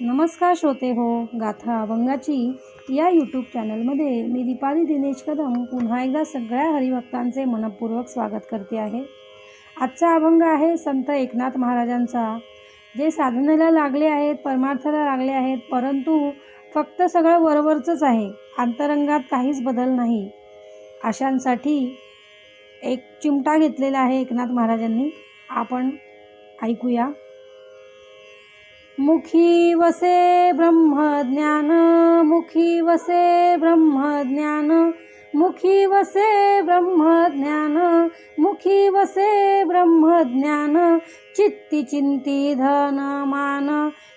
नमस्कार श्रोते हो गाथा अभंगाची या यूट्यूब चॅनलमध्ये मी दीपाली दिनेश कदम पुन्हा एकदा सगळ्या हरिभक्तांचे मनपूर्वक स्वागत करते आहे. आजचा अभंग आहे संत एकनाथ महाराजांचा. जे साधनेला लागले आहेत परमार्थाला लागले आहेत परंतु फक्त सगळं वरवरचंच आहे. अंतरंगात काहीच बदल नाही. अशांसाठी एक चिमटा घेतलेला आहे एकनाथ महाराजांनी. आपण ऐकूया. मुखी वसे ब्रह्मज्ञान मुखी वसे ब्रह्मज्ञान मुखी वसे ब्रह्मज्ञान मुखी वसे ब्रह्मज्ञान चित्ती चिंती धन मान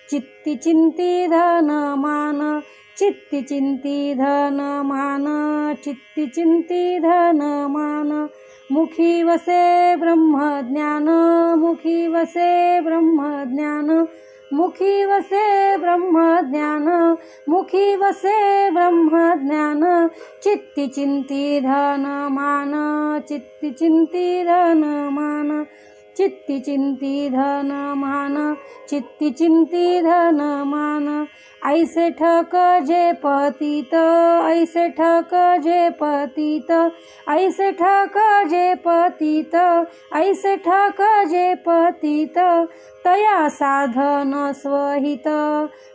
चित्ती चिंती धन मान चित्ती चिंती धन मान चित्ती चिंती धन मान मुखी वसे ब्रह्मज्ञान मुखी वसे ब्रह्मज्ञान मुखी वसे ब्रह्मज्ञान मुखी वसे ब्रह्मज्ञान चित्ती चिंती धन मान चित्ती चिंती धन मान चित्ती चिंती धन मान चित्ती चिंती धन मान ऐसे ठक जे पतित ऐसे ठक जे पतित ऐसे ठक जे पतित ऐसे ठक जे पतित तया साधन स्वहित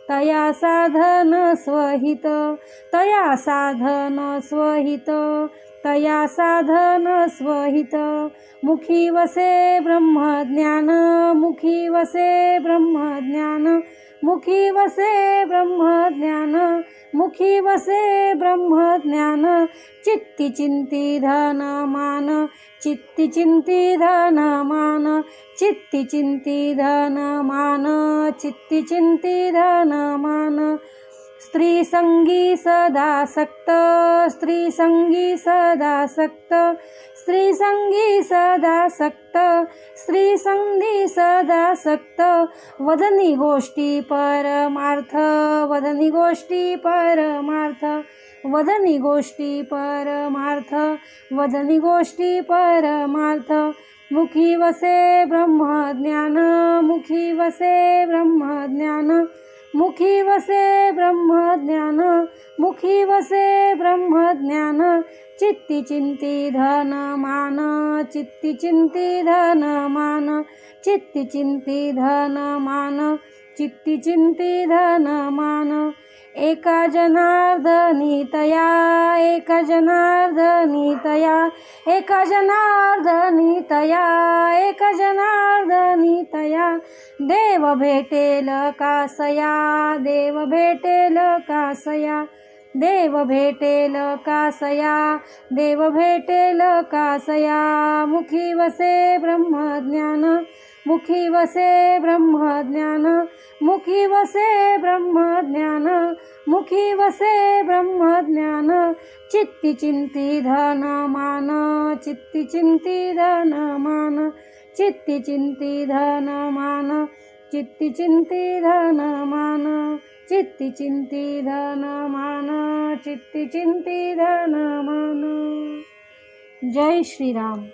तया साधन स्वहित तया साधन स्वहित। तया साधन स्वहित. मुखी वसे ब्रह्मज्ञान मुखी वसे ब्रह्मज्ञान मुखी वसे ब्रह्मज्ञान मुखी वसे ब्रह्मज्ञान. चित्ती चिंती धन मान चित्ती चिंती धन मान चित्ती चिंती धन मान चित्ती चिंती धन मान. स्त्री संगी सदा सक्त स्त्री संगी सदा सक्त स्त्री संगी सदा सक्त स्त्री संगी सदा सक्त। वदनी गोष्टी परमार्थ वदनी गोष्टी परमार्थ वदनी गोष्टी परमार्थ वदनी गोष्टी परमार्थ। मुखी वसे ब्रह्मज्ञान मुखी वसे ब्रह्मज्ञान मुखी वसे ब्रह्मज्ञान मुखी वसे ब्रह्मज्ञान चित्ती चिंती धन मान चित्ती चिंती धन मान चित्ती चिंती धन मान चित्ती चिंती धन मान एका जनार्दनी तया एका जनार्दनी तया एका जनार्दनी तया एका जनार्दनी तया। देव भेटेल कासया देव भेटेल कासया देव भेटेल कासया देव भेटेल कासया मुखी वसे ब्रह्मज्ञान मुखी वसे ब्रह्मज्ञान मुखी वसे ब्रह्म मुखी वसे ब्रह्मज्ञान चित्ती चिंती धन मान चित्ती चिंती धन मान चित्ती चिंती धन मान चित्ती चिंती धन मान चित्ती चिंती धन मान चित्ती चिंती धन मान। जय श्रीराम।